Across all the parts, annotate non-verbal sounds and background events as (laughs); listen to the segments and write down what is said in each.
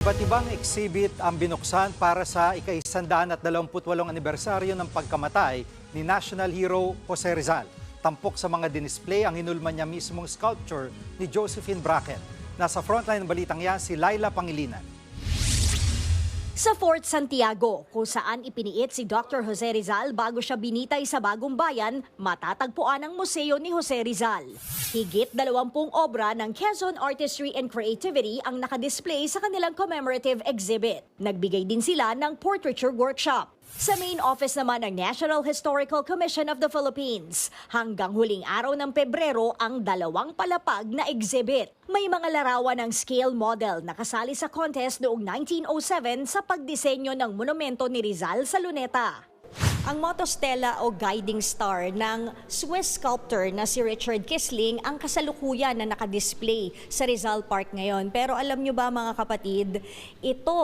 Iba't exhibit ang binuksan para sa ika-128 anibersaryo ng pagkamatay ni National Hero Jose Rizal. Tampok sa mga dinisplay ang hinulman niya mismong sculpture ni Josephine Bracken. Nasa frontline ng balitang yan si Laila Pangilinan. Sa Fort Santiago, kung saan ipiniit si Dr. Jose Rizal bago siya binitay sa Bagong Bayan, matatagpuan ang museo ni Jose Rizal. Higit 20 obra ng Quezon Artistry and Creativity ang nakadisplay sa kanilang commemorative exhibit. Nagbigay din sila ng portraiture workshop. Sa main office naman ng National Historical Commission of the Philippines, hanggang huling araw ng Pebrero ang dalawang palapag na exhibit. May mga larawan ng scale model na kasali sa contest noong 1907 sa pagdisenyo ng monumento ni Rizal sa Luneta. Ang motostela o guiding star ng Swiss sculptor na si Richard Kisling ang kasalukuyan na nakadisplay sa Rizal Park ngayon. Pero alam nyo ba mga kapatid, ito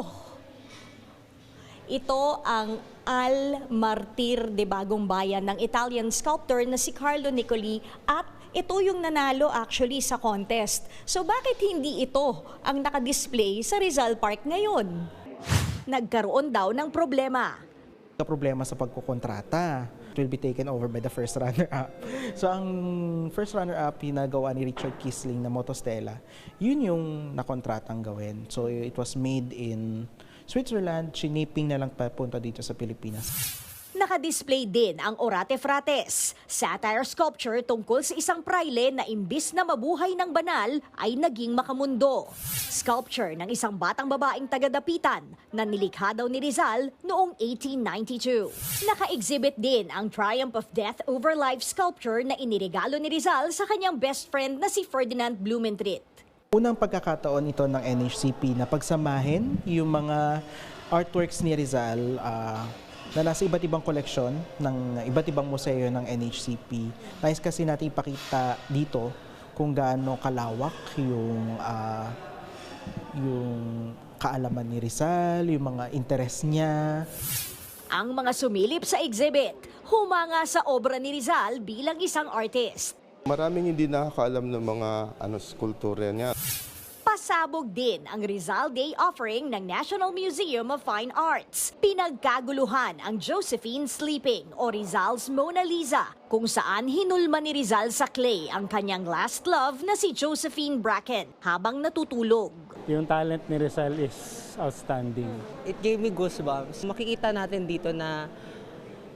ito ang Al Martir de Bagong Bayan ng Italian sculptor na si Carlo Nicoli at ito yung nanalo actually sa contest. So bakit hindi ito ang nakadisplay sa Rizal Park ngayon? Nagkaroon daw ng problema. ka problema sa pagkukontrata. It will be taken over by the first runner-up. (laughs) So, ang first runner-up, pinagawa ni Richard Kisling na Motostela, yun yung nakontratang gawin. So, it was made in Switzerland, shinaping na lang papunta dito sa Pilipinas. Nakadisplay din ang Orate Frates, satire sculpture tungkol sa isang praile na imbis na mabuhay ng banal ay naging makamundo. Sculpture ng isang batang babaeng taga-dapitan na nilikha daw ni Rizal noong 1892. Naka-exhibit din ang Triumph of Death over Life sculpture na iniregalo ni Rizal sa kanyang best friend na si Ferdinand Blumentritt. Unang pagkakataon ito ng NHCP na pagsamahin yung mga artworks ni Rizal ah, na nasa iba't ibang koleksyon ng iba't ibang museo ng NHCP. Nais kasi natin ipakita dito kung gaano kalawak yung ah, yung kaalaman ni Rizal, yung mga interest niya, Ang mga sumilip sa exhibit, humanga sa obra ni Rizal bilang isang artist. Maraming hindi nakakaalam ng mga ano skulptura niya. Pasabog din ang Rizal Day offering ng National Museum of Fine Arts. Pinagkaguluhan ang Josephine Sleeping o Rizal's Mona Lisa, kung saan hinulma ni Rizal sa clay ang kanyang last love na si Josephine Bracken habang natutulog. Yung talent ni Rizal is outstanding. it gave me goosebumps. Makikita natin dito na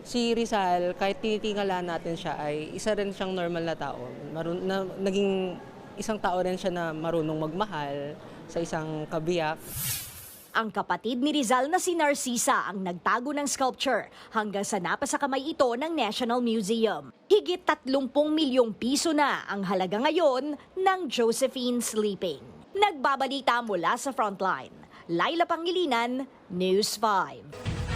si Rizal, kahit tinitingala natin siya, ay isa rin siyang normal na tao. Marun- na, naging isang tao rin siya na marunong magmahal sa isang kabiyak. Ang kapatid ni Rizal na si Narcisa ang nagtago ng sculpture hanggang sa napasa kamay ito ng National Museum. Higit 30 milyong piso na ang halaga ngayon ng Josephine Sleeping. Nagbabalita mula sa Frontline. Laila Pangilinan, News 5.